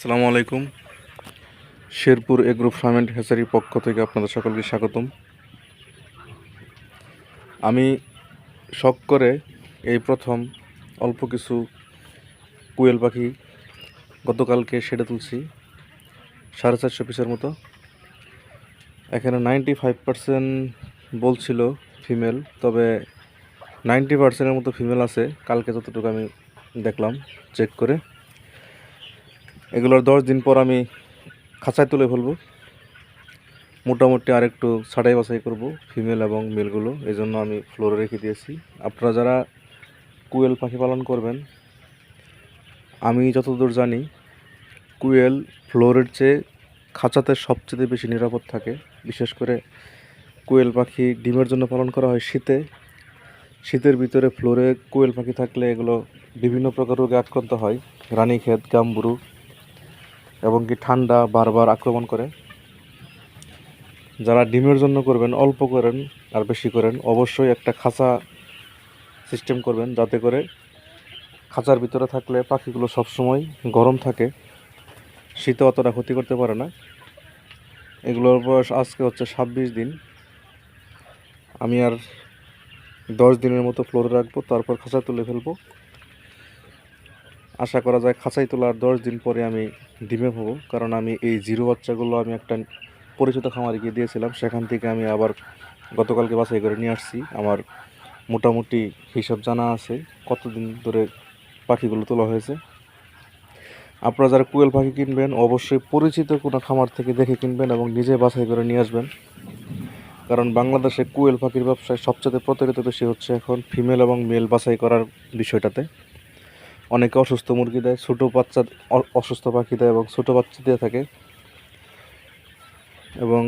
আসসালামু আলাইকুম। Sherpur agro farm and হ্যাচারির পক্ষ থেকে আপনাদের সকলকে স্বাগতম। আমি শখ করে এই প্রথম অল্প কিছু কুয়েল পাখি গতকালকে সেটা তুলছি, সাড়ে চারশো পিসের মতো। এখানে নাইনটি ফাইভ পার্সেন্ট বলছিল ফিমেল তবে নাইনটি পার্সেন্টের মতো ফিমেল আছে। কালকে যতটুকু আমি দেখলাম চেক করে। এগুলোর দশ দিন পর আমি খাঁচায় তুলে ফেলব। মোটামুটি আরেকটু ছাড়াই বাছাই করব ফিমেল এবং মেলগুলো এই জন্য আমি ফ্লোরে রেখে দিয়েছি। আপনারা যারা কুয়েল পাখি পালন করবেন, আমি যতদূর জানি, কুয়েল ফ্লোরের চেয়ে খাঁচাতে সবচেয়ে বেশি নিরাপদ থাকে। বিশেষ করে কুয়েল পাখি ডিমের জন্য পালন করা হয় শীতে। শীতের ভিতরে ফ্লোরে কুয়েল পাখি থাকলে এগুলো বিভিন্ন প্রকার রোগে আক্রান্ত হয়। রানীক্ষেত, গাম্বুরু এবং কি ঠান্ডা বারবার আক্রমণ করে। যারা ডিমের জন্য করবেন, অল্প করেন আর বেশি করেন, অবশ্যই একটা খাঁচা সিস্টেম করবেন যাতে করে খাঁচার ভিতরে থাকলে পাখিগুলো সবসময় গরম থাকে। শীতে অতটা ক্ষতি করতে পারে না। এগুলোর বয়স আজকে হচ্ছে ছাব্বিশ দিন। আমি আর দশ দিনের মতো ফ্লোরে রাখব, তারপর খাঁচা তুলে ফেলব। আশা করা যায় খাঁচাই তোলার দশ দিন পরে আমি ডিমে হব কারণ আমি এই জিরো বাচ্চাগুলো আমি একটা পরিচিত খামারে গিয়ে দিয়েছিলাম, সেখান থেকে আমি আবার গতকালকে বাছাই করে নিয়ে আসছি। আমার মোটামুটি হিসাব জানা আছে কতদিন ধরে পাখিগুলো তোলা হয়েছে। আপনারা যারা কুয়েল পাখি কিনবেন, অবশ্যই পরিচিত কোনো খামার থেকে দেখে কিনবেন এবং নিজে বাছাই করে নিয়ে আসবেন। কারণ বাংলাদেশে কুয়েল পাখির ব্যবসায় সবচেয়ে প্রতারিত বেশি হচ্ছে এখন ফিমেল এবং মেল বাছাই করার বিষয়টাতে। অনেকে অসুস্থ মুরগি দেয়, ছোটো বাচ্চা অসুস্থ পাখি দেয় এবং ছোটো বাচ্চা দিয়ে থাকে। এবং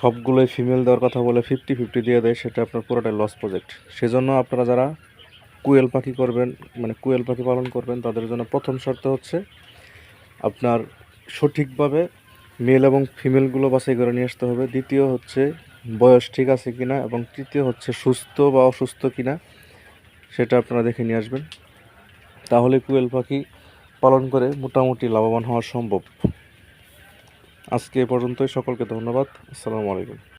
সবগুলোই ফিমেল দেওয়ার কথা বলে ফিফটি ফিফটি দিয়ে দেয়, সেটা আপনার পুরোটাই লস প্রজেক্ট সেজন্য আপনারা যারা কুয়েল পাখি করবেন মানে কুয়েল পাখি পালন করবেন, তাদের জন্য প্রথম শর্ত হচ্ছে আপনার সঠিকভাবে মেল এবং ফিমেলগুলো বাছাই করে নিয়ে আসতে হবে। দ্বিতীয় হচ্ছে বয়স ঠিক আছে কিনা এবং তৃতীয় হচ্ছে সুস্থ বা অসুস্থ কিনা, সেটা আপনারা দেখে নিয়ে আসবেন। তাহলে কুয়েল পাখি পালন করে মোটামুটি লাভবান হওয়া সম্ভব। আজকে এ পর্যন্তই, সকলকে ধন্যবাদ। আসসালামু আলাইকুম।